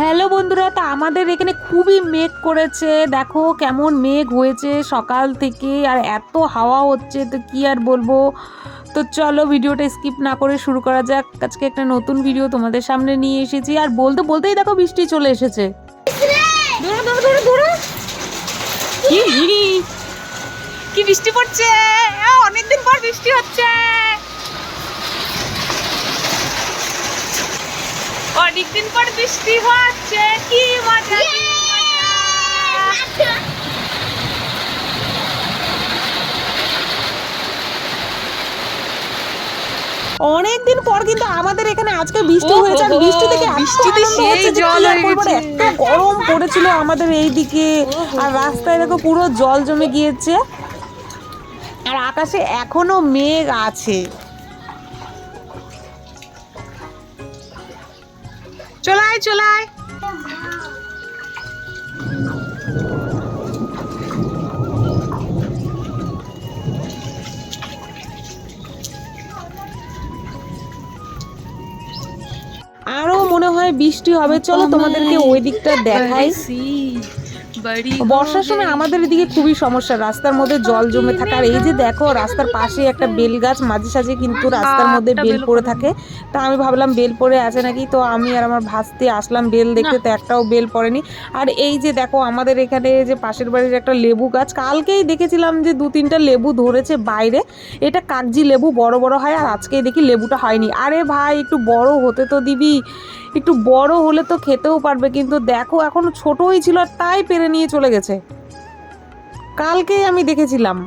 Hello বন্ধুরা, তা আমাদের এখানে খুবই মেঘ করেছে। দেখো কেমন মেঘ হয়েছে সকাল থেকে, আর এত হাওয়া হচ্ছে, তো কি আর বলব? তো চলো ভিডিওটা স্কিপ না করে শুরু করা যাক। আজকে একটা নতুন ভিডিও তোমাদের সামনে নিয়ে এসেছি। আর বলতে, বলতেই দেখো বৃষ্টি চলে এসেছে। কি বৃষ্টি পড়ছে? অনেকদিন পর বৃষ্টি হচ্ছে। অনেকদিন পর বৃষ্টি হচ্ছে কি মজা। অনেকদিন পর কিন্তু আমাদের এখানে আজকে বৃষ্টি হয়েছে আর বৃষ্টি থেকে এত বৃষ্টিতে সেই জল কি হয়ে। এত গরম পড়েছিল আমাদের এইদিকে আর রাস্তায় দেখো পুরো জল জমে গিয়েছে আর আকাশে এখনও মেঘ আছে চলায় চলায় আরও মনে হয় বৃষ্টি হবে। চলো তোমাদেরকে ওই দিকটা দেখাই। বর্ষার সময় আমাদের এদিকে খুবই সমস্যা রাস্তার মধ্যে জল জমে থাকে। আর এই যে দেখো রাস্তার পাশে একটা বেল গাছ মাঝে সাঝে কিন্তু রাস্তার মধ্যে বেল পড়ে পড়ে। থাকে। তা আমি ভাবলাম বেল পড়ে আছে নাকি? তো আমি আর আমার ভাসতে আসলাম বেল দেখতে তো একটাও বেল পড়েনি। আর এই যে দেখো আমাদের এখানে যে পাশের বাড়ির একটা লেবু গাছ কালকেই দেখেছিলাম যে দু তিনটা লেবু ধরেছে বাইরে। এটা কাগজি লেবু বড় বড় হয় আর আজকেই দেখি লেবুটা হয়নি। আরে ভাই একটু বড় হতে তো দিবি। একটু বড় হলে তো খেতেও পারবে কিন্তু দেখো এখন ছোটই ছিল আর তাই পেরে নিয়ে চলে গেছে। কালকেই আমি দেখেছিলাম।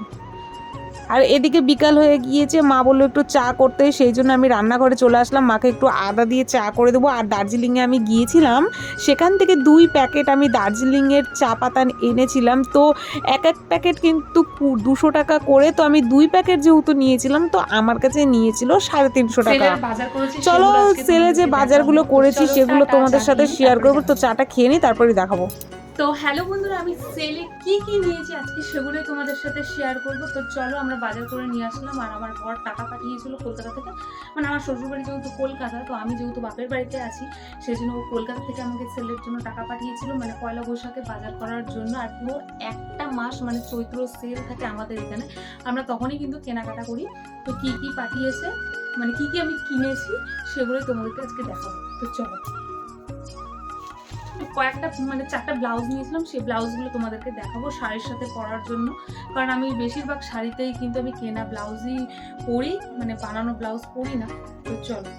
আর এদিকে বিকাল হয়ে গিয়েছে মা বলল একটু চা করতে সেই জন্য আমি রান্নাঘরে চলে আসলাম। মাকে একটু আদা দিয়ে চা করে দেবো। আর দার্জিলিংয়ে আমি গিয়েছিলাম সেখান থেকে দুই প্যাকেট আমি দার্জিলিংয়ের চা পাতা এনেছিলাম। তো এক এক প্যাকেট কিন্তু দুশো টাকা করে তো আমি দুই প্যাকেট যেহেতু নিয়েছিলাম তো আমার কাছে নিয়েছিল সাড়ে তিনশো টাকা। চলো সেলে যে বাজারগুলো করেছি সেগুলো তোমাদের সাথে শেয়ার করব। তো চাটা খেয়ে নিই তারপরে দেখাবো। তো হ্যালো বন্ধুরা, আমি সেলে কি কি নিয়েছি আজকে সেগুলোই তোমাদের সাথে শেয়ার করব। তো চলো আমরা বাজার করে নিয়ে আসলাম, আর আমার বর টাকা পাঠিয়েছিল কলকাতা থেকে। মানে আমার শ্বশুরবাড়ি যেহেতু কলকাতা, তো আমি যেহেতু বাপের বাড়িতে আছি সেই জন্য কলকাতা থেকে আমাকে সেলের জন্য টাকা পাঠিয়েছিল মানে পয়লা বৈশাখে বাজার করার জন্য। আর পুরো একটা মাস মানে চৈত্র সেল থাকে আমাদের এখানে। আমরা তখনই কিন্তু কেনাকাটা করি। তো কি কি পাঠিয়েছে মানে কি কি আমি কিনেছি, সেগুলোই তোমাদেরকে আজকে দেখাবো। তো চলো। কয়েকটা মানে চারটা ব্লাউজ নিয়েছিলাম, সেই ব্লাউজগুলো তোমাদেরকে দেখাবো শাড়ির সাথে পরার জন্য। কারণ আমি বেশিরভাগ শাড়িতেই কিন্তু আমি কেনা ব্লাউজই পরি মানে বানানো ব্লাউজ পরি না। তো চলো।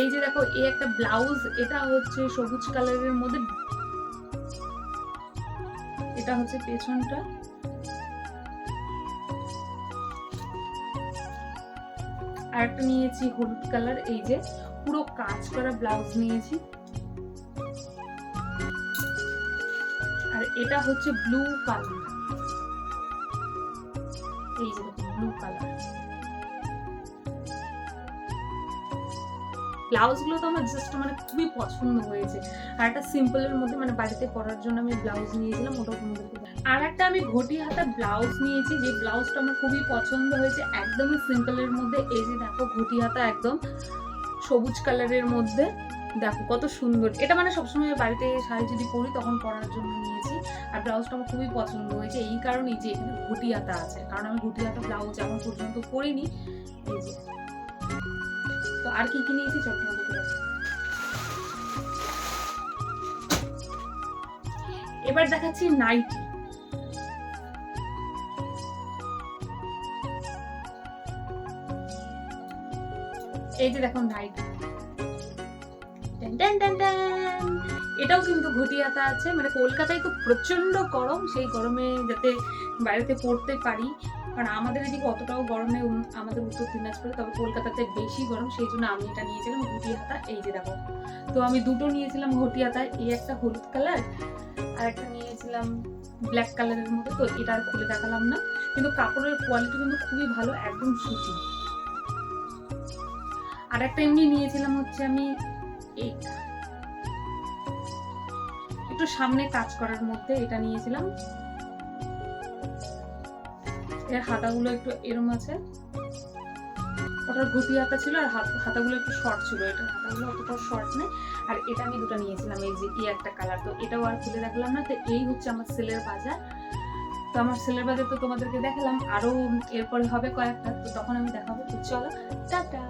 এই যে দেখো, এই একটা ব্লাউজ এটা হচ্ছে সবুজ কালারের মধ্যে এটা হচ্ছে পেছনটা। আর একটা নিয়েছি হলুদ কালার, এই যে পুরো কাজ করা ব্লাউজ নিয়েছি। আর এটা হচ্ছে ব্লু কালার। এই যে ব্লু কালার। ব্লাউজগুলো তো আমার জাস্ট মানে খুবই পছন্দ হয়েছে। আর একটা সিম্পলের মধ্যে মানে বাড়িতে পরার জন্য আমি ব্লাউজ নিয়েছিলাম ওটা তোমাদেরকে আর একটা আমি ঘটি হাতা ব্লাউজ নিয়েছি, যে ব্লাউজটা আমার খুবই পছন্দ হয়েছে, একদমই সিম্পলের মধ্যে। এই যে দেখো ঘটি হাতা একদম। সবুজ কালারের মধ্যে। দেখো কত সুন্দর। এটা মানে সবসময় বাড়িতে শাড়ি যদি পরি তখন পরার জন্য নিয়েছি। আর ব্লাউজটা আমার খুবই পছন্দ হয়েছে। এই কারণেই যে এখানে ঘটি হাতা আছে। কারণ আমি ঘটি হাতা ব্লাউজ এখন পর্যন্ত পরিনি। তো আর কি কি নিয়েছি দেখাই। এবার দেখাচ্ছি নাইটি। এই যে দেখো নাইটি। এটাও কিন্তু ঘটিয়াতা আছে মানে কলকাতায় তো প্রচণ্ড গরম, সেই গরমে যাতে বাইরেতে পড়তে পারি। কারণ আমাদের এদিকে অতটাও গরমে আমাদের উত্তর দিনাজপুরে, তবে কলকাতাতে বেশি গরম, সেই জন্য আমি এটা নিয়েছিলাম ঘটি হাতা এই যে দেখো, তো আমি দুটো নিয়েছিলাম ঘটি হাতা এই একটা হলুদ কালার, আর একটা নিয়েছিলাম ব্ল্যাক কালারের মতো, তো এটা আর খুলে দেখালাম না। কিন্তু কাপড়ের কোয়ালিটি কিন্তু খুবই ভালো, একদম সুতি। আর একটা এমনি নিয়েছিলাম হচ্ছে আমি একটু সামনে কাজ করার মধ্যে এটা নিয়েছিলাম। এর হাতাগুলো একটু এরম আছে। ওটার ঘটি হাতা ছিল আর হাতাগুলো একটু শর্ট ছিল এটা। হাতাগুলো অতটা শর্ট নেই আর এটা আমি দুটো নিয়েছিলাম, এই যে এই একটা কালার তো এটাও আর খুলে দেখালাম না। তো এই হচ্ছে আমার সেলের বাজার। তো আমার সেলের বাজার তো তোমাদেরকে দেখালাম। আরও এরপরে হবে কয়েকটা। তো তখন আমি দেখাবো। তো চলো, টাটা!